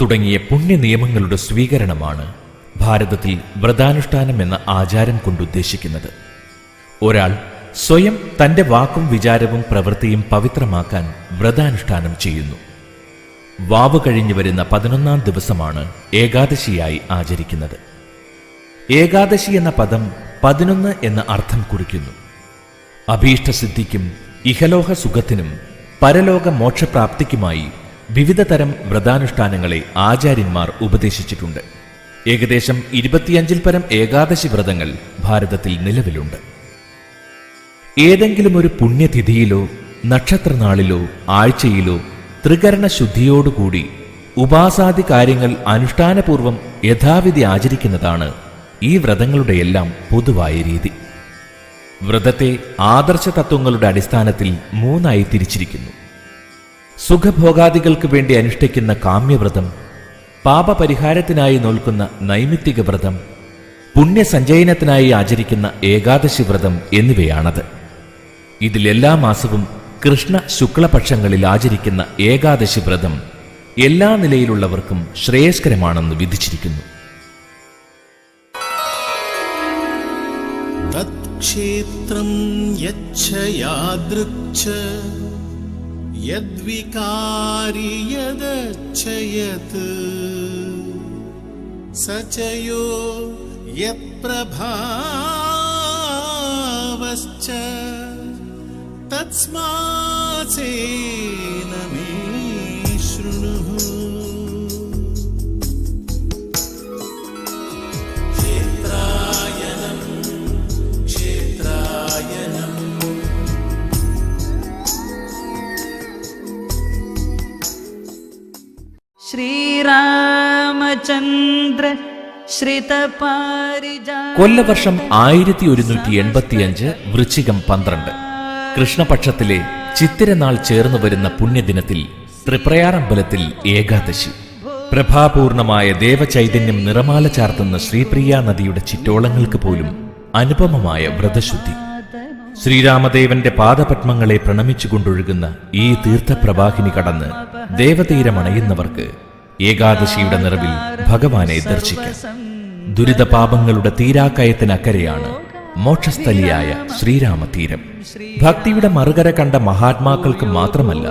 തുടങ്ങിയ പുണ്യ നിയമങ്ങളുടെ സ്വീകരണമാണ് ഭാരതത്തിൽ വ്രതാനുഷ്ഠാനം എന്ന ആചാരം കൊണ്ടുദ്ദേശിക്കുന്നത്. ഒരാൾ സ്വയം തന്റെ വാക്കും വിചാരവും പ്രവൃത്തിയും പവിത്രമാക്കാൻ വ്രതാനുഷ്ഠാനം ചെയ്യുന്നു. വാവ് കഴിഞ്ഞു വരുന്ന പതിനൊന്നാം ദിവസമാണ് ഏകാദശിയായി ആചരിക്കുന്നത്. ഏകാദശി എന്ന പദം പതിനൊന്ന് എന്ന അർത്ഥം കുറിക്കുന്നു. അഭീഷ്ടസിദ്ധിക്കും ഇഹലോക സുഖത്തിനും പരലോക മോക്ഷപ്രാപ്തിക്കുമായി വിവിധ തരം വ്രതാനുഷ്ഠാനങ്ങളെ ആചാര്യന്മാർ ഉപദേശിച്ചിട്ടുണ്ട്. ഏകദേശം ഇരുപത്തിയഞ്ചിൽ പരം ഏകാദശി വ്രതങ്ങൾ ഭാരതത്തിൽ നിലവിലുണ്ട്. ഏതെങ്കിലും ഒരു പുണ്യതിഥിയിലോ നക്ഷത്രനാളിലോ ആഴ്ചയിലോ ത്രികരണ ശുദ്ധിയോടുകൂടി ഉപാസാദി കാര്യങ്ങൾ അനുഷ്ഠാനപൂർവം യഥാവിധി ആചരിക്കുന്നതാണ് ഈ വ്രതങ്ങളുടെയെല്ലാം പൊതുവായ രീതി. വ്രതത്തെ ആദർശ തത്വങ്ങളുടെ അടിസ്ഥാനത്തിൽ മൂന്നായി തിരിച്ചിരിക്കുന്നു. സുഖഭോഗാദികൾക്ക് വേണ്ടി അനുഷ്ഠിക്കുന്ന കാമ്യവ്രതം പാപപരിഹാരത്തിനായി നോൽക്കുന്ന നൈമിത്തിക വ്രതം പുണ്യസഞ്ചയനത്തിനായി ആചരിക്കുന്ന ഏകാദശി വ്രതം എന്നിവയാണത്. ഇതിലെല്ലാ മാസവും കൃഷ്ണ ശുക്ലപക്ഷങ്ങളിൽ ആചരിക്കുന്ന ഏകാദശി വ്രതം എല്ലാ നിലയിലുള്ളവർക്കും ശ്രേയസ്കരമാണെന്ന് വിധിച്ചിരിക്കുന്നു. തത്ക്ഷേത്രം യക്ഷയാദൃക്ഷ यद्विकारि यदच्छयत् स च यो यत्प्रभावश्च तस्मासेन ശ്രീരാമചന്ദ്ര കൊല്ലവർഷം ആയിരത്തി ഒരുന്നൂറ്റി എൺപത്തിയഞ്ച് വൃശ്ചികം പന്ത്രണ്ട്. കൃഷ്ണപക്ഷത്തിലെ ചിത്തിരനാൾ ചേർന്നു വരുന്ന പുണ്യദിനത്തിൽ ത്രിപ്രയാറമ്പലത്തിൽ ഏകാദശി. പ്രഭാപൂർണമായ ദേവചൈതന്യം നിറമാല ചാർത്തുന്ന ശ്രീപ്രിയ നദിയുടെ ചിറ്റോളങ്ങൾക്ക് പോലും അനുപമമായ വ്രതശുദ്ധി. ശ്രീരാമദേവന്റെ പാദപത്മങ്ങളെ പ്രണമിച്ചുകൊണ്ടൊഴുകുന്ന ഈ തീർത്ഥപ്രവാഹിനി കടന്ന് ദേവതീരമണയുന്നവർക്ക് ഏകാദശിയുടെ നിറവിൽ ഭഗവാനെ ദർശിക്കാം. ദുരിതപാപങ്ങളുടെ തീരാക്കയത്തിനക്കരെയാണ് മോക്ഷസ്ഥലിയായ ശ്രീരാമതീരം. ഭക്തിയുടെ മറുകര കണ്ട മഹാത്മാക്കൾക്ക് മാത്രമല്ല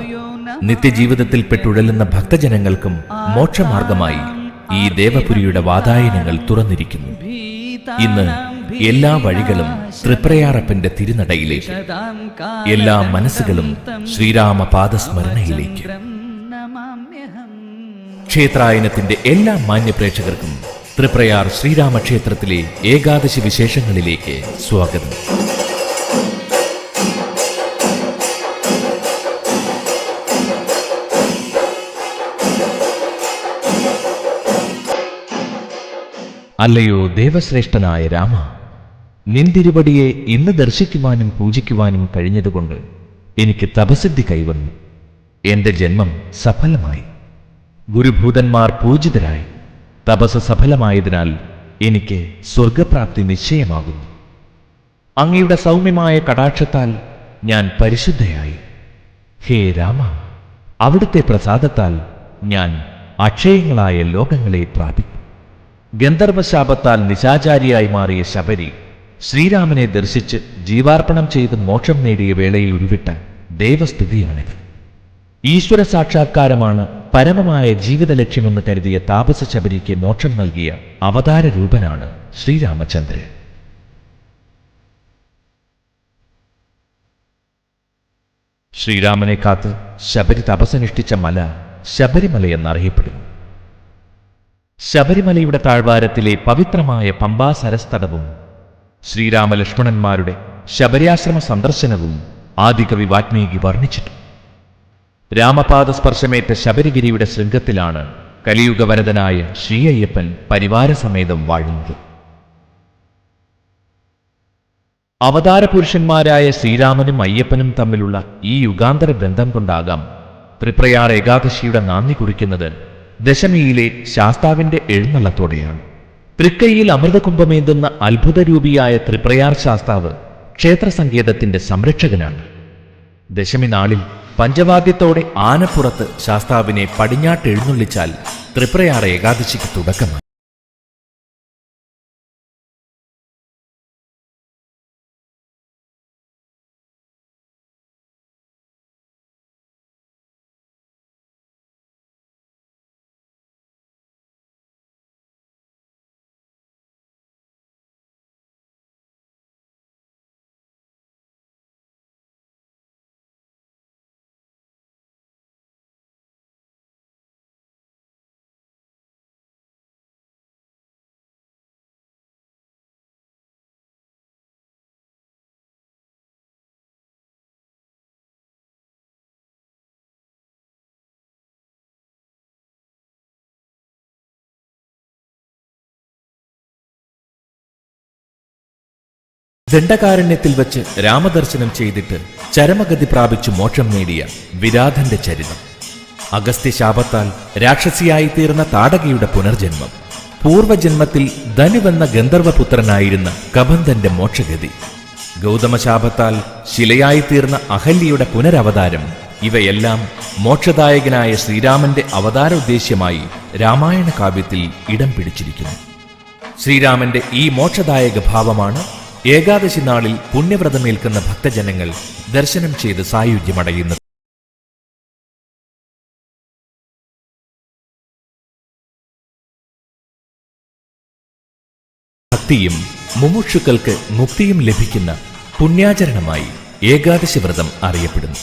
നിത്യജീവിതത്തിൽ പെട്ടുഴലുന്ന ഭക്തജനങ്ങൾക്കും മോക്ഷമാർഗമായി ഈ ദേവപുരിയുടെ വാതായനങ്ങൾ തുറന്നിരിക്കുന്നു. ഇന്ന് എല്ലാ വഴികളും തൃപ്രയാറപ്പന്റെ തിരുനടയിലേക്ക് എല്ലാ മനസ്സുകളും ശ്രീരാമ പാദസ്മരണയിലേക്ക് ക്ഷേത്രായനത്തിന്റെ എല്ലാ മാന്യപ്രേക്ഷകർക്കും തൃപ്രയാർ ശ്രീരാമക്ഷേത്രത്തിലെ ഏകാദശി വിശേഷങ്ങളിലേക്ക് സ്വാഗതം. അല്ലയോ ദേവശ്രേഷ്ഠനായ രാമ? നിന്തിരുപടിയെ ഇന്ന് ദർശിക്കുവാനും പൂജിക്കുവാനും കഴിഞ്ഞതുകൊണ്ട് എനിക്ക് തപസിദ്ധി കൈവന്നു. എന്റെ ജന്മം സഫലമായി. ഗുരുഭൂതന്മാർ പൂജിതരായി. തപസ് സഫലമായതിനാൽ എനിക്ക് സ്വർഗപ്രാപ്തി നിശ്ചയമാകുന്നു. അങ്ങയുടെ സൗമ്യമായ കടാക്ഷത്താൽ ഞാൻ പരിശുദ്ധയായി. ഹേ രാമ അവിടുത്തെ പ്രസാദത്താൽ ഞാൻ അക്ഷയങ്ങളായ ലോകങ്ങളെ പ്രാപിക്കും. ഗന്ധർവശാപത്താൽ നിശാചാരിയായി മാറിയ ശബരി ശ്രീരാമനെ ദർശിച്ച് ജീവാർപ്പണം ചെയ്ത് മോക്ഷം നേടിയ വേളയിൽ ഉരുവിട്ട ദേവസ്ഥിതിയാണിത്. ഈശ്വര സാക്ഷാത്കാരമാണ് പരമമായ ജീവിത ലക്ഷ്യമെന്ന് കരുതിയ താപസ ശബരിക്ക് മോക്ഷം നൽകിയ അവതാര രൂപനാണ് ശ്രീരാമചന്ദ്രൻ. ശ്രീരാമനെ കാത്ത് ശബരി തപസ്സനുഷ്ഠിച്ച മല ശബരിമല എന്നറിയപ്പെടുന്നു ശബരിമലയുടെ താഴ്വാരത്തിലെ പവിത്രമായ പമ്പാ സരസ്തടവും ശ്രീരാമലക്ഷ്മണന്മാരുടെ ശബരിയാശ്രമ സന്ദർശനവും ആദികവി വാത്മീകി വർണിച്ചിട്ടു രാമപാദ സ്പർശമേറ്റ ശബരിഗിരിയുടെ ശൃംഗത്തിലാണ് കലിയുഗവരതനായ അയ്യപ്പൻ പരിവാരസമേതം വാഴുന്നത്. അവതാര പുരുഷന്മാരായ ശ്രീരാമനും അയ്യപ്പനും തമ്മിലുള്ള ഈ യുഗാന്തര ബന്ധം കൊണ്ടാകാം ത്രിപ്രയാർ ഏകാദശിയുടെ നാന്ദി കുറിക്കുന്നത് ദശമിയിലെ ശാസ്താവിന്റെ എഴുന്നള്ളത്തോടെയാണ്. തൃക്കൈയിൽ അമൃതകുംഭമേന്തുന്ന അത്ഭുതരൂപിയായ ത്രിപ്രയാർ ശാസ്താവ് ക്ഷേത്ര ക്ഷേത്രസങ്കേതത്തിന്റെ സംരക്ഷകനാണ്. ദശമി നാളിൽ പഞ്ചവാദ്യത്തോടെ ആനപ്പുറത്ത് ശാസ്താവിനെ പടിഞ്ഞാട്ട് എഴുന്നള്ളിച്ചാൽ ത്രിപ്രയാർ ഏകാദശിക്ക് തുടക്കമായി. ദണ്ഡകാരണ്യത്തിൽ വച്ച് രാമദർശനം ചെയ്തിട്ട് ചരമഗതി പ്രാപിച്ചു മോക്ഷം നേടിയ വിരാധന്റെ ചരിതം. അഗസ്ത്യ ശാപത്താൽ രാക്ഷസിയായി തീർന്ന താടകയുടെ പുനർജന്മം. പൂർവജന്മത്തിൽ ധനുവെന്ന ഗന്ധർവപുത്രനായിരുന്ന കബന്ധന്റെ മോക്ഷഗതി. ഗൗതമശാപത്താൽ ശിലയായി തീർന്ന അഹല്യയുടെ പുനരവതാരം ഇവയെല്ലാം മോക്ഷദായകനായ ശ്രീരാമന്റെ അവതാര ഉദ്ദേശ്യമായി രാമായണ കാവ്യത്തിൽ ഇടം പിടിച്ചിരിക്കുന്നു. ശ്രീരാമന്റെ ഈ മോക്ഷദായക ഭാവമാണ് ഏകാദശി നാളിൽ പുണ്യവ്രതമേൽക്കുന്ന ഭക്തജനങ്ങൾ ദർശനം ചെയ്ത് സായുജ്യമടയുന്നത് ഭക്തിയും മുമുക്ഷുക്കൾക്ക് മുക്തിയും ലഭിക്കുന്ന പുണ്യാചരണമായി ഏകാദശി വ്രതം അറിയപ്പെടുന്നു.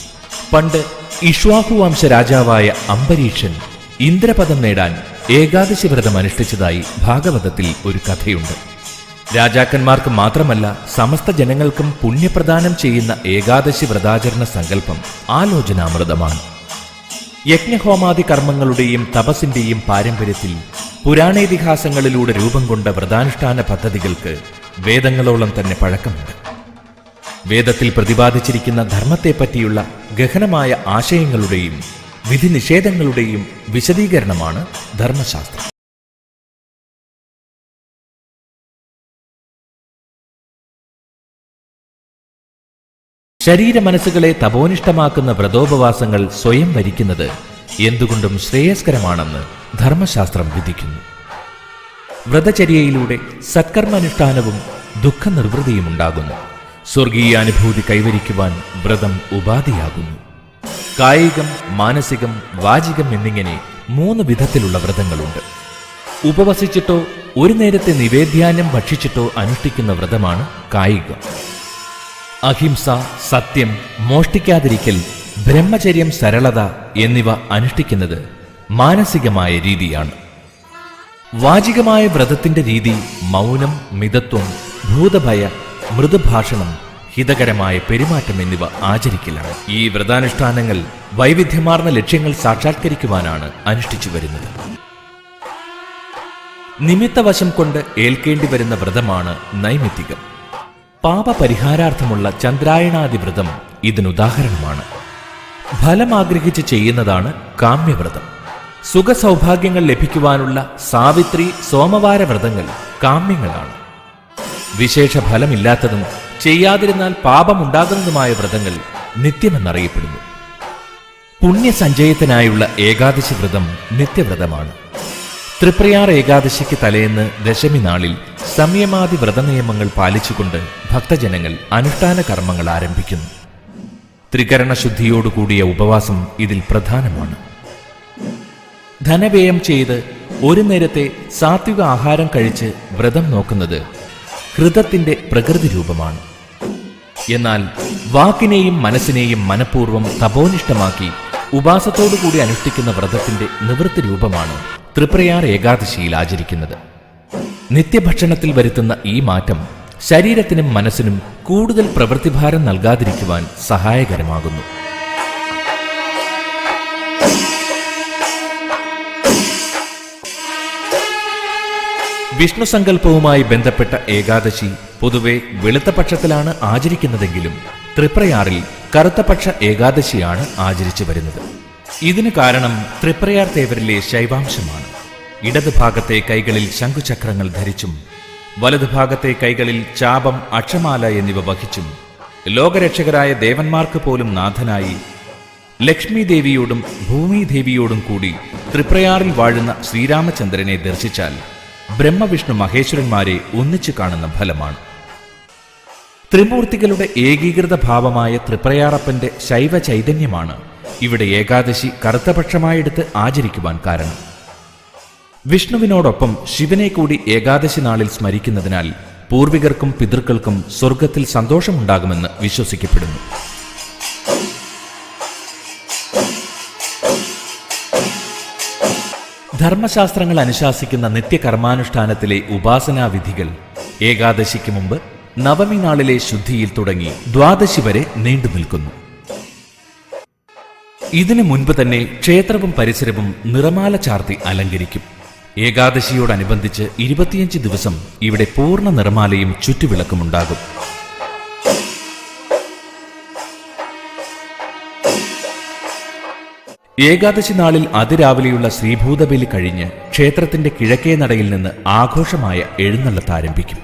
പണ്ട് ഇഷ്വാഹുവംശ രാജാവായ അംബരീഷൻ ഇന്ദ്രപദം നേടാൻ ഏകാദശി വ്രതം അനുഷ്ഠിച്ചതായി ഭാഗവതത്തിൽ ഒരു കഥയുണ്ട്. രാജാക്കന്മാർക്ക് മാത്രമല്ല സമസ്ത ജനങ്ങൾക്കും പുണ്യപ്രദാനം ചെയ്യുന്ന ഏകാദശി വ്രതാചരണ സങ്കല്പം ആലോചനാമൃതമാണ്. യജ്ഞഹോമാദി കർമ്മങ്ങളുടെയും തപസിന്റെയും പാരമ്പര്യത്തിൽ പുരാണേതിഹാസങ്ങളിലൂടെ രൂപം കൊണ്ട വ്രതാനുഷ്ഠാന പദ്ധതികൾക്ക് വേദങ്ങളോളം തന്നെ പഴക്കമുണ്ട്. വേദത്തിൽ പ്രതിപാദിച്ചിരിക്കുന്ന ധർമ്മത്തെപ്പറ്റിയുള്ള ഗഹനമായ ആശയങ്ങളുടെയും വിധിനിഷേധങ്ങളുടെയും വിശദീകരണമാണ് ധർമ്മശാസ്ത്രം. ശരീര മനസ്സുകളെ തപോനിഷ്ഠമാക്കുന്ന വ്രതോപവാസങ്ങൾ സ്വയം വരിക്കുന്നത് എന്തുകൊണ്ടും ശ്രേയസ്കരമാണെന്ന് ധർമ്മശാസ്ത്രം വിധിക്കുന്നു. വ്രതചര്യയിലൂടെ സത്കർമാനുഷ്ഠാനവും ദുഃഖനിർവൃതിയും ഉണ്ടാകുന്നു. സ്വർഗീയ അനുഭൂതി കൈവരിക്കുവാൻ വ്രതം ഉപാധിയാകുന്നു. കായികം മാനസികം വാചികം എന്നിങ്ങനെ മൂന്ന് വിധത്തിലുള്ള വ്രതങ്ങളുണ്ട്. ഉപവസിച്ചിട്ടോ ഒരു നേരത്തെ നിവേദ്യാനം ഭക്ഷിച്ചിട്ടോ അനുഷ്ഠിക്കുന്ന വ്രതമാണ് കായികം. അഹിംസ സത്യം മോഷ്ടിക്കാതിരിക്കൽ ബ്രഹ്മചര്യം സരളത എന്നിവ അനുഷ്ഠിക്കുന്നത് മാനസികമായ രീതിയാണ്. വാചികമായ വ്രതത്തിന്റെ രീതി മൗനം മിതത്വം ഭൂതഭയ മൃദുഭാഷണം ഹിതകരമായ പെരുമാറ്റം എന്നിവ ആചരിക്കലാണ്. ഈ വ്രതാനുഷ്ഠാനങ്ങൾ വൈവിധ്യമാർന്ന ലക്ഷ്യങ്ങൾ സാക്ഷാത്കരിക്കുവാനാണ് അനുഷ്ഠിച്ചു വരുന്നത്. നിമിത്തവശം കൊണ്ട് ഏൽക്കേണ്ടി വരുന്ന വ്രതമാണ് നൈമിത്തികം. പാപപരിഹാരാർത്ഥമുള്ള ചന്ദ്രായണാദി വ്രതം ഇതിനുദാഹരണമാണ്. ഫലം ആഗ്രഹിച്ച് ചെയ്യുന്നതാണ് കാമ്യവ്രതം. സുഖസൗഭാഗ്യങ്ങൾ ലഭിക്കുവാനുള്ള സാവിത്രി സോമവാര വ്രതങ്ങൾ കാമ്യങ്ങളാണ്. വിശേഷ ഫലമില്ലാത്തതും ചെയ്യാതിരുന്നാൽ പാപമുണ്ടാകുന്നതുമായ വ്രതങ്ങൾ നിത്യമെന്നറിയപ്പെടുന്നു. പുണ്യസഞ്ചയത്തിനായുള്ള ഏകാദശി വ്രതം നിത്യവ്രതമാണ്. തൃപ്രയാർ ഏകാദശിക്ക് തലേന്ന് ദശമി നാളിൽ സംയമാതി വ്രതനിയമങ്ങൾ പാലിച്ചുകൊണ്ട് ഭക്തജനങ്ങൾ അനുഷ്ഠാന കർമ്മങ്ങൾ ആരംഭിക്കുന്നു. ത്രികരണ ശുദ്ധിയോടുകൂടിയ ഉപവാസം ഇതിൽ പ്രധാനമാണ്. ധനവ്യയം ചെയ്ത് ഒരു നേരത്തെ സാത്വിക ആഹാരം കഴിച്ച് വ്രതം നോക്കുന്നത് ഹൃദത്തിന്റെ പ്രകൃതി രൂപമാണ്. എന്നാൽ വാക്കിനെയും മനസ്സിനെയും മനഃപൂർവം തപോനിഷ്ഠമാക്കി ഉപാസത്തോടുകൂടി അനുഷ്ഠിക്കുന്ന വ്രതത്തിന്റെ നിവൃത്തി രൂപമാണ് ത്രിപ്രയാർ ഏകാദശിയിൽ ആചരിക്കുന്നത്. നിത്യഭക്ഷണത്തിൽ വരുത്തുന്ന ഈ മാറ്റം ശരീരത്തിനും മനസ്സിനും കൂടുതൽ പ്രവൃത്തിഭാരം നൽകാതിരിക്കുവാൻ സഹായകരമാകുന്നു. വിഷ്ണു സങ്കല്പവുമായി ബന്ധപ്പെട്ട ഏകാദശി പൊതുവെ വെളുത്ത പക്ഷത്തിലാണ് ആചരിക്കുന്നതെങ്കിലും ത്രിപ്രയാറിൽ കറുത്തപക്ഷ ഏകാദശിയാണ് ആചരിച്ചു വരുന്നത്. ഇതിന് കാരണം ത്രിപ്രയാർ തേവരിലെ ശൈവാംശമാണ്. ഇടതുഭാഗത്തെ കൈകളിൽ ശംഖുചക്രങ്ങൾ ധരിച്ചും വലതുഭാഗത്തെ കൈകളിൽ ചാപം അക്ഷമാല എന്നിവ വഹിച്ചും ലോകരക്ഷകരായ ദേവന്മാർക്ക് പോലും നാഥനായി ലക്ഷ്മി ദേവിയോടും ഭൂമിദേവിയോടും കൂടി ത്രിപ്രയാറിൽ വാഴുന്ന ശ്രീരാമചന്ദ്രനെ ദർശിച്ചാൽ ബ്രഹ്മവിഷ്ണു മഹേശ്വരന്മാരെ ഒന്നിച്ചു കാണുന്ന ഫലമാണ്. ത്രിമൂർത്തികളുടെ ഏകീകൃത ഭാവമായ ത്രിപ്രയാറപ്പന്റെ ശൈവ ചൈതന്യമാണ് ഇവിടെ ഏകാദശി കറുത്തപക്ഷമായെടുത്ത് ആചരിക്കുവാൻ കാരണം. വിഷ്ണുവിനോടൊപ്പം ശിവനെ കൂടി ഏകാദശി നാളിൽ സ്മരിക്കുന്നതിനാൽ പൂർവികർക്കും പിതൃക്കൾക്കും സ്വർഗത്തിൽ സന്തോഷമുണ്ടാകുമെന്ന് വിശ്വസിക്കപ്പെടുന്നു. ധർമ്മശാസ്ത്രങ്ങൾ അനുശാസിക്കുന്ന നിത്യകർമാനുഷ്ഠാനത്തിലെ ഉപാസനാവിധികൾ ഏകാദശിക്ക് മുമ്പ് നവമി നാളിലെ ശുദ്ധിയിൽ തുടങ്ങി ദ്വാദശി വരെ നീണ്ടു നിൽക്കുന്നു. ഇതിനു മുൻപ് തന്നെ ക്ഷേത്രവും പരിസരവും നിറമാല ചാർത്തി അലങ്കരിക്കും. ഏകാദശിയോടനുബന്ധിച്ച് ഇരുപത്തിയഞ്ച് ദിവസം ഇവിടെ പൂർണ നിറമാലയും ചുറ്റുവിളക്കുമുണ്ടാകും. ഏകാദശി നാളിൽ അതിരാവിലെയുള്ള ശ്രീഭൂതബലി കഴിഞ്ഞ് ക്ഷേത്രത്തിന്റെ കിഴക്കേ നടയിൽ നിന്ന് ആഘോഷമായ എഴുന്നള്ളത്ത് ആരംഭിക്കും.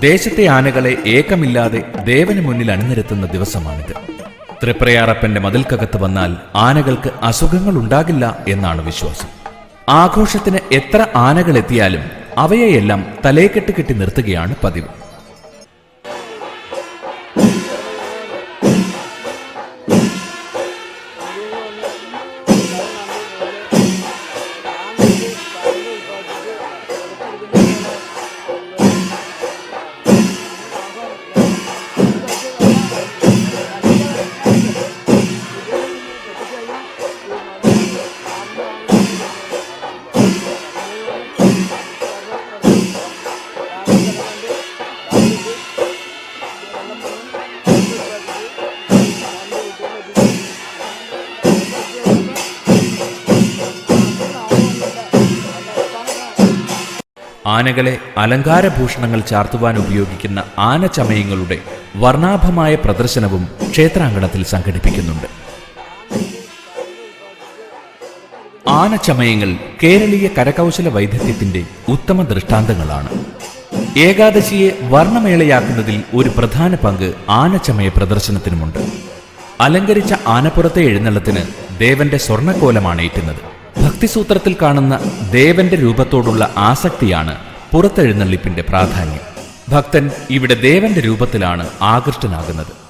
ദേശത്തെ ആനകളെ ഏക്കമില്ലാതെ ദേവന് മുന്നിൽ അണിനിരത്തുന്ന ദിവസമാണിത്. തൃപ്രയാറപ്പന്റെ മതിൽക്കകത്ത് വന്നാൽ ആനകൾക്ക് അസുഖങ്ങൾ ഉണ്ടാകില്ല എന്നാണ് വിശ്വാസം. ആഘോഷത്തിന് എത്ര ആനകളെത്തിയാലും അവയെയെല്ലാം തലേക്കെട്ട് കെട്ടി നിർത്തുകയാണ് പതിവ്. ആനകളെ അലങ്കാരഭൂഷണങ്ങൾ ചാർത്തുവാൻ ഉപയോഗിക്കുന്ന ആനചമയങ്ങളുടെ വർണാഭമായ പ്രദർശനവും ക്ഷേത്രാങ്കണത്തിൽ സംഘടിപ്പിക്കുന്നുണ്ട്. ആനചമയങ്ങൾ കേരളീയ കരകൗശല വൈദഗ്ധ്യത്തിന്റെ ഉത്തമ ദൃഷ്ടാന്തങ്ങളാണ്. ഏകാദശിയെ വർണമേളയാക്കുന്നതിൽ ഒരു പ്രധാന പങ്ക് ആനച്ചമയ പ്രദർശനത്തിനുമുണ്ട്. അലങ്കരിച്ച ആനപ്പുറത്തെ എഴുന്നള്ളത്തിന് ദേവന്റെ സ്വർണക്കോലമാണ് ഏറ്റുന്നത്. ഭക്തിസൂത്രത്തിൽ കാണുന്ന ദേവന്റെ രൂപത്തോടുള്ള ആസക്തിയാണ് പുറത്തെഴുന്നള്ളിപ്പിന്റെ പ്രാധാന്യം. ഭക്തൻ ഇവിടെ ദേവന്റെ രൂപത്തിലാണ് ആകൃഷ്ടനാകുന്നത്.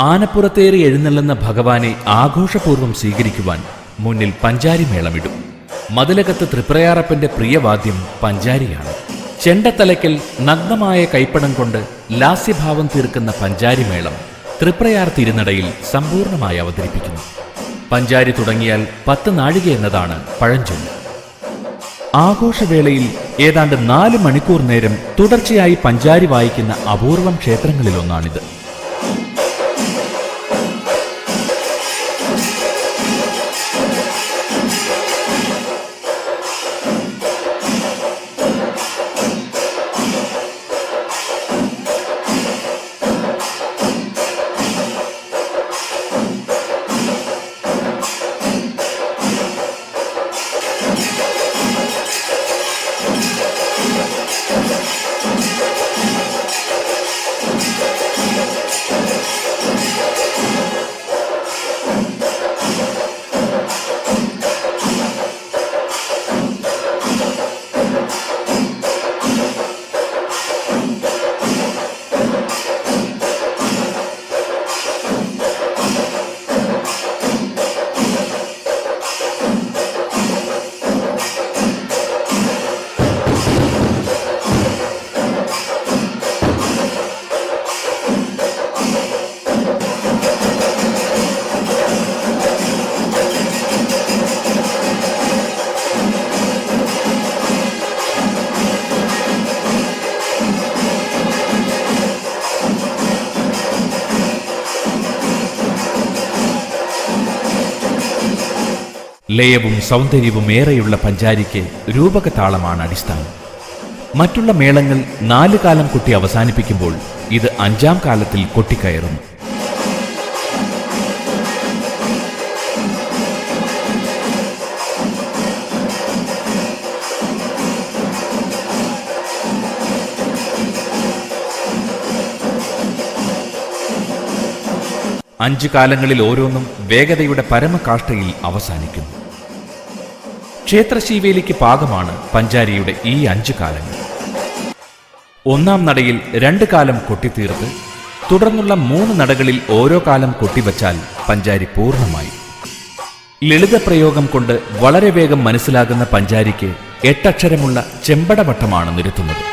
ആനപ്പുറത്തേറി എഴുന്നള്ളുന്ന ഭഗവാനെ ആഘോഷപൂർവം സ്വീകരിക്കുവാൻ മുന്നിൽ പഞ്ചാരി മേളമിടും മതിലകത്ത് തൃപ്രയാറപ്പന്റെ പ്രിയവാദ്യം പഞ്ചാരിയാണ്. ചെണ്ടത്തലയ്ക്കൽ നഗ്നമായ കൈപ്പടം കൊണ്ട് ലാസ്യഭാവം തീർക്കുന്ന പഞ്ചാരി മേളം തൃപ്രയാർ തിരുനടയിൽ സമ്പൂർണമായി അവതരിപ്പിക്കുന്നു. പഞ്ചാരി തുടങ്ങിയാൽ പത്ത് നാഴിക എന്നതാണ് പഴഞ്ചൊല്ല്. ആഘോഷവേളയിൽ ഏതാണ്ട് നാല് മണിക്കൂർ നേരം തുടർച്ചയായി പഞ്ചാരി വായിക്കുന്ന അപൂർവം ക്ഷേത്രങ്ങളിലൊന്നാണിത്. ലയവും സൗന്ദര്യവും ഏറെയുള്ള പഞ്ചാരിക്ക് രൂപകതാളമാണ് അടിസ്ഥാനം. മറ്റുള്ള മേളങ്ങൾ നാല് കാലം കൊട്ടി അവസാനിപ്പിക്കുമ്പോൾ ഇത് അഞ്ചാം കാലത്തിൽ കൊട്ടിക്കയറുന്നു. അഞ്ച് കാലങ്ങളിൽ ഓരോന്നും വേഗതയുടെ പരമകാഷ്ഠയിൽ അവസാനിക്കുന്നു. ക്ഷേത്രശീവേലിക്ക് പാകമാണ് പഞ്ചാരിയുടെ ഈ അഞ്ചു കാലങ്ങൾ. ഒന്നാം നടയിൽ രണ്ട് കാലം കൊട്ടിത്തീർത്ത് തുടർന്നുള്ള മൂന്ന് നടകളിൽ ഓരോ കാലം കൊട്ടിവച്ചാൽ പഞ്ചാരി പൂർണമായി. ലളിത പ്രയോഗം കൊണ്ട് വളരെ വേഗം മനസ്സിലാകുന്ന പഞ്ചാരിക്ക് എട്ടക്ഷരമുള്ള ചെമ്പടവട്ടമാണ് നിരത്തുന്നത്.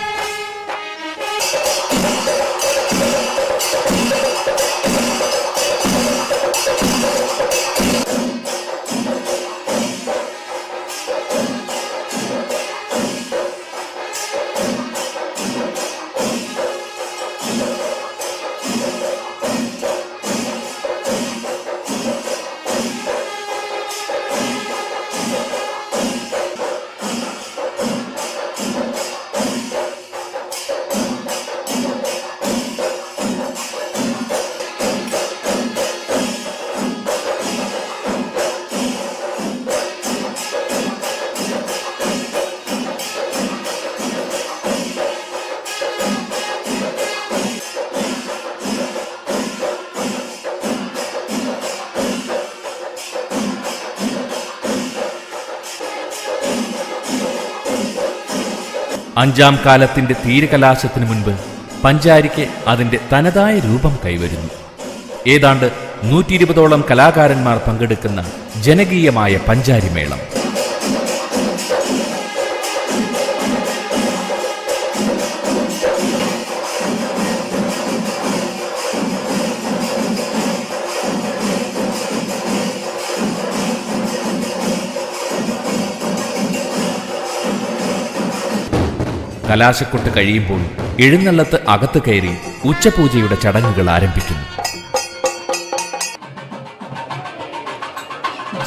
അഞ്ചാം കാലത്തിന്റെ തീരകലാശത്തിനു മുൻപ് പഞ്ചാരിക്ക് അതിന്റെ തനതായ രൂപം കൈവരുന്നു. ഏതാണ്ട് നൂറ്റി ഇരുപതോളം കലാകാരന്മാർ പങ്കെടുക്കുന്ന ജനകീയമായ പഞ്ചാരിമേളം. കലാശക്കൊട്ട് കഴിയുമ്പോൾ എഴുന്നള്ളത്ത് അകത്ത് കയറി ഉച്ചപൂജയുടെ ചടങ്ങുകൾ ആരംഭിക്കുന്നു.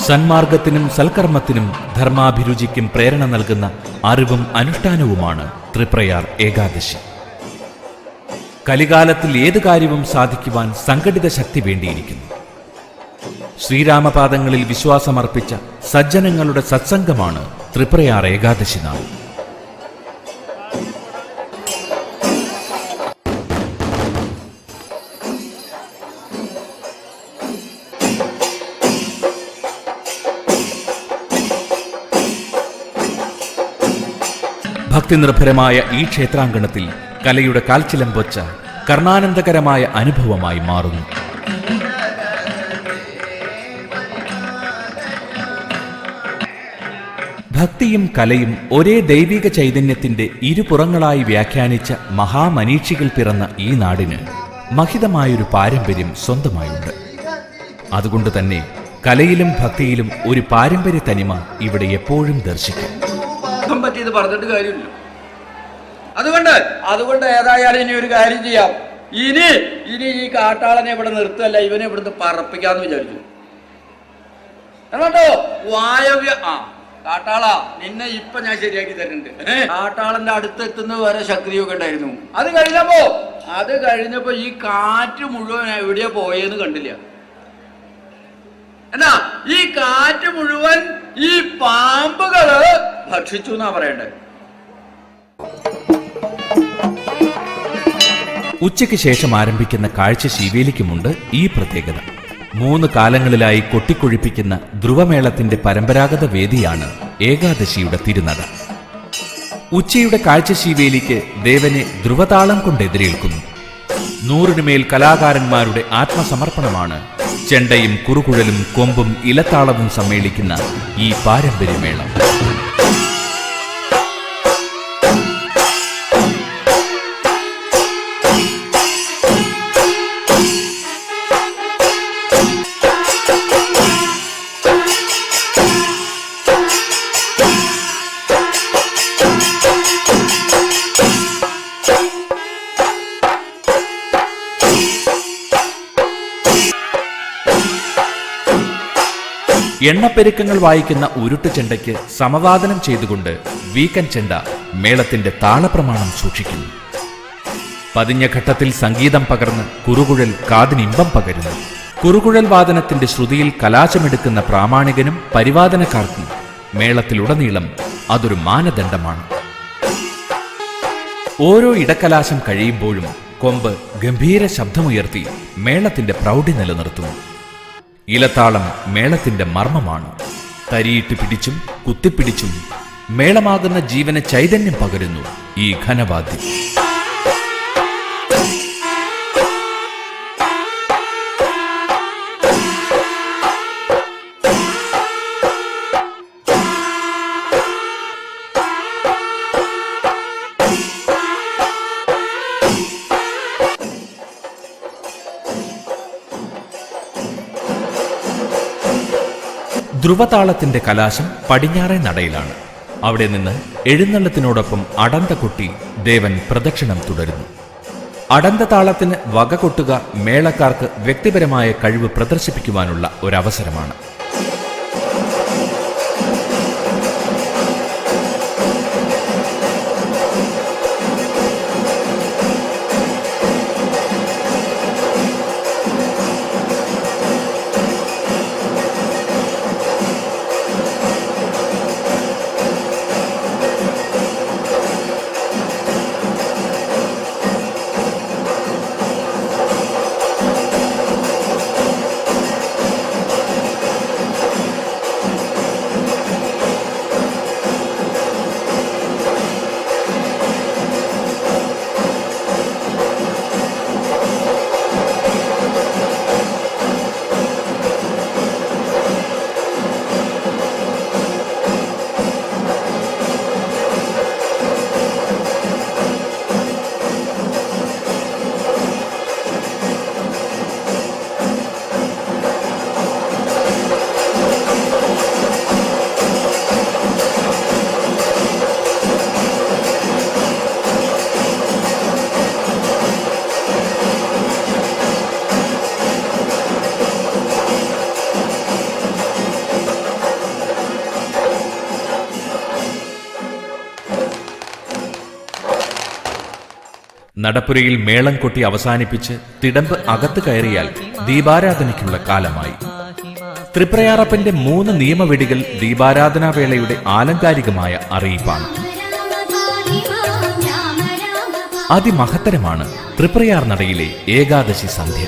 സന്മാർഗത്തിനും സൽക്കർമ്മത്തിനും ധർമാഭിരുചിക്കും പ്രേരണ നൽകുന്ന അറിവും അനുഷ്ഠാനവുമാണ് ത്രിപ്രയാർ ഏകാദശി. കലികാലത്തിൽ ഏത് കാര്യവും സാധിക്കുവാൻ സംഘടിത ശക്തി വേണ്ടിയിരിക്കുന്നു. ശ്രീരാമപാദങ്ങളിൽ വിശ്വാസമർപ്പിച്ച സജ്ജനങ്ങളുടെ സത്സംഗമാണ് ത്രിപ്രയാർ ഏകാദശി നാൾ. ഭക്തിനിർഭരമായ ഈ ക്ഷേത്രാങ്കണത്തിൽ കലയുടെ കാൽച്ചിലം വച്ച കർണാനന്ദകരമായ അനുഭവമായി മാറുന്നു. ഭക്തിയും കലയും ഒരേ ദൈവിക ചൈതന്യത്തിന്റെ ഇരുപുറങ്ങളായി വ്യാഖ്യാനിച്ച മഹാമനീഷികൾ പിറന്ന ഈ നാടിന് മഹിതമായൊരു പാരമ്പര്യം സ്വന്തമായുണ്ട്. അതുകൊണ്ട് തന്നെ കലയിലും ഭക്തിയിലും ഒരു പാരമ്പര്യ തനിമ ഇവിടെ എപ്പോഴും ദർശിക്കും. പറഞ്ഞിട്ട് കാര്യമില്ല. അതുകൊണ്ട് അതുകൊണ്ട് ഏതായാലും ഇനി ഒരു കാര്യം ചെയ്യാം. ഇനി ഇനി ഈ കാട്ടാളനെ ഇവിടെ നിർത്തല്ല ഇവനെ ഇവിടുന്ന് പറപ്പിക്കാന്ന് വിചാരിച്ചു. എന്നാട്ടോ വായവ്യ ആ കാട്ടാള നിന്നെ ഇപ്പൊ ഞാൻ ശരിയാക്കി തരുന്നുണ്ട് കാട്ടാളന്റെ അടുത്തെത്തുന്നത് വരെ ശക്തിയൊക്കെ ഉണ്ടായിരുന്നു. അത് കഴിഞ്ഞപ്പോ അത് കഴിഞ്ഞപ്പോ ഈ കാറ്റ് മുഴുവൻ എവിടെയാ പോയെന്ന് കണ്ടില്ല. എന്നാ ഈ കാറ്റ് മുഴുവൻ ഈ പാമ്പുകൾ ഭക്ഷിച്ചു എന്നാ പറയണ്ടേ? ഉച്ചയ്ക്ക് ശേഷം ആരംഭിക്കുന്ന കാഴ്ച ശിവേലിക്കുമുണ്ട് ഈ പ്രത്യേകത. മൂന്ന് കാലങ്ങളിലായി കൊട്ടിക്കൊഴിപ്പിക്കുന്ന ധ്രുവമേളത്തിന്റെ പരമ്പരാഗത വേദിയാണ് ഏകാദശിയുടെ തിരുനട. ഉച്ചയുടെ കാഴ്ച ശിവേലിക്ക് ദേവനെ ധ്രുവതാളം കൊണ്ട് എതിരേൽക്കുന്നു. നൂറിനുമേൽ കലാകാരന്മാരുടെ ആത്മസമർപ്പണമാണ് ചെണ്ടയും കുറുകുഴലും കൊമ്പും ഇലത്താളവും സമ്മേളിക്കുന്ന ഈ പാരമ്പര്യമേളം. എണ്ണപ്പെരുക്കങ്ങൾ വായിക്കുന്ന ഉരുട്ട് ചെണ്ടയ്ക്ക് സമവാദനം ചെയ്തുകൊണ്ട് വീക്കൻ ചെണ്ട മേളത്തിന്റെ താളപ്രമാണം സൂക്ഷിക്കുന്നു. പതിഞ്ഞ ഘട്ടത്തിൽ സംഗീതം പകർന്ന് കുറുകുഴൽ കാതിനിമ്പം പകരുന്നു. കുറുകുഴൽ വാദനത്തിന്റെ ശ്രുതിയിൽ കലാശമെടുക്കുന്ന പ്രാമാണികനും പരിവാദനക്കാർക്കും മേളത്തിലുടനീളം അതൊരു മാനദണ്ഡമാണ്. ഓരോ ഇടക്കലാശം കഴിയുമ്പോഴും കൊമ്പ് ഗംഭീര ശബ്ദമുയർത്തി മേളത്തിന്റെ പ്രൗഢി നിലനിർത്തുന്നു. ഇലത്താളം മേളത്തിന്റെ മർമ്മമാണ്. തരിയിട്ട് പിടിച്ചും കുത്തിപ്പിടിച്ചും മേളമാകുന്ന ജീവന് ചൈതന്യം പകരുന്നു ഈ ഘനവാദ്യം. ധ്രുവതാളത്തിന്റെ കലാശം പടിഞ്ഞാറേ നടയിലാണ്. അവിടെ നിന്ന് എഴുന്നള്ളത്തിനോടൊപ്പം അടന്ത കൊട്ടി ദേവൻ പ്രദക്ഷിണം തുടരുന്നു. അടന്ത താളത്തിന് വക കൊട്ടുക മേളക്കാർക്ക് വ്യക്തിപരമായ കഴിവ് പ്രദർശിപ്പിക്കുവാനുള്ള ഒരവസരമാണ്. നടപ്പുരയിൽ മേളം കൊട്ടി അവസാനിപ്പിച്ച് തിടമ്പ് അകത്ത് കയറിയാൽ ദീപാരാധനയ്ക്കുള്ള കാലമായി. ത്രിപ്രയാറപ്പന്റെ മൂന്ന് നിയമവെടികൾ ദീപാരാധനാ വേളയുടെ ആലങ്കാരികമായ അറിയിപ്പാണ്. അതിമഹത്തരമാണ് ത്രിപ്രയാർ നടയിലെ ഏകാദശി സന്ധ്യ.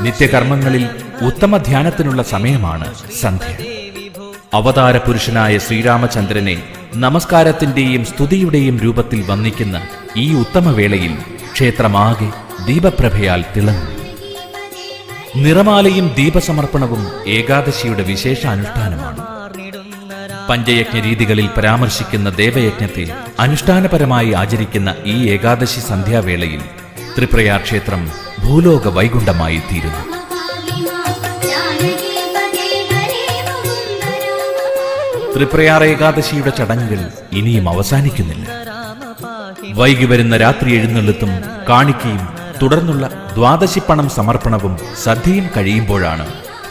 നിത്യകർമ്മങ്ങളിൽ ഉത്തമ ധ്യാനത്തിനുള്ള സമയമാണ് സന്ധ്യ. അവതാര പുരുഷനായ ശ്രീരാമചന്ദ്രനെ നമസ്കാരത്തിന്റെയും സ്തുതിയുടെയും രൂപത്തിൽ വന്നിക്കുന്ന ഈ ഉത്തമവേളയിൽ ക്ഷേത്രമാകെ ദീപപ്രഭയാൽ തിളങ്ങും. നിറമാലയും ദീപസമർപ്പണവും ഏകാദശിയുടെ വിശേഷ അനുഷ്ഠാനമാണ് പഞ്ചയജ്ഞ രീതികളിൽ പരാമർശിക്കുന്ന ദേവയജ്ഞത്തെ അനുഷ്ഠാനപരമായി ആചരിക്കുന്ന ഈ ഏകാദശി സന്ധ്യാവേളയിൽ ത്രിപ്രയാർ ക്ഷേത്രം ഭൂലോക വൈകുണ്ഠമായി തീരുന്നു. ത്രിപ്രയാർ ഏകാദശിയുടെ ചടങ്ങുകൾ ഇനിയും അവസാനിക്കുന്നില്ല. വൈകി വരുന്ന രാത്രി എഴുന്നള്ളിത്തും കാണിക്കയും തുടർന്നുള്ള ദ്വാദശിപ്പണം സമർപ്പണവും സദ്യയും കഴിയുമ്പോഴാണ്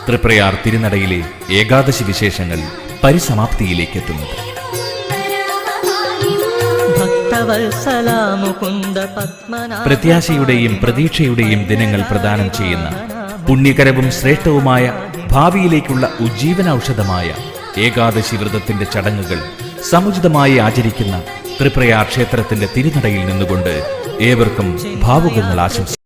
ത്രിപ്രയാർ തിരുനടയിലെ ഏകാദശി വിശേഷങ്ങൾ പരിസമാപ്തിയിലേക്ക് എത്തുന്നത് പ്രത്യാശയുടെയും പ്രതീക്ഷയുടെയും ദിനങ്ങൾ പ്രദാനം ചെയ്യുന്ന പുണ്യകരവും ശ്രേഷ്ഠവുമായ ഭാവിയിലേക്കുള്ള ഉജ്ജീവന ഔഷധമായ ഏകാദശി വ്രതത്തിന്റെ ചടങ്ങുകൾ സമുചിതമായി ആചരിക്കുന്ന ത്രിപ്രയാ ക്ഷേത്രത്തിന്റെ തിരുനടയിൽ നിന്നുകൊണ്ട് ഏവർക്കും ഭാവുകങ്ങൾ ആശംസിക്കുന്നു.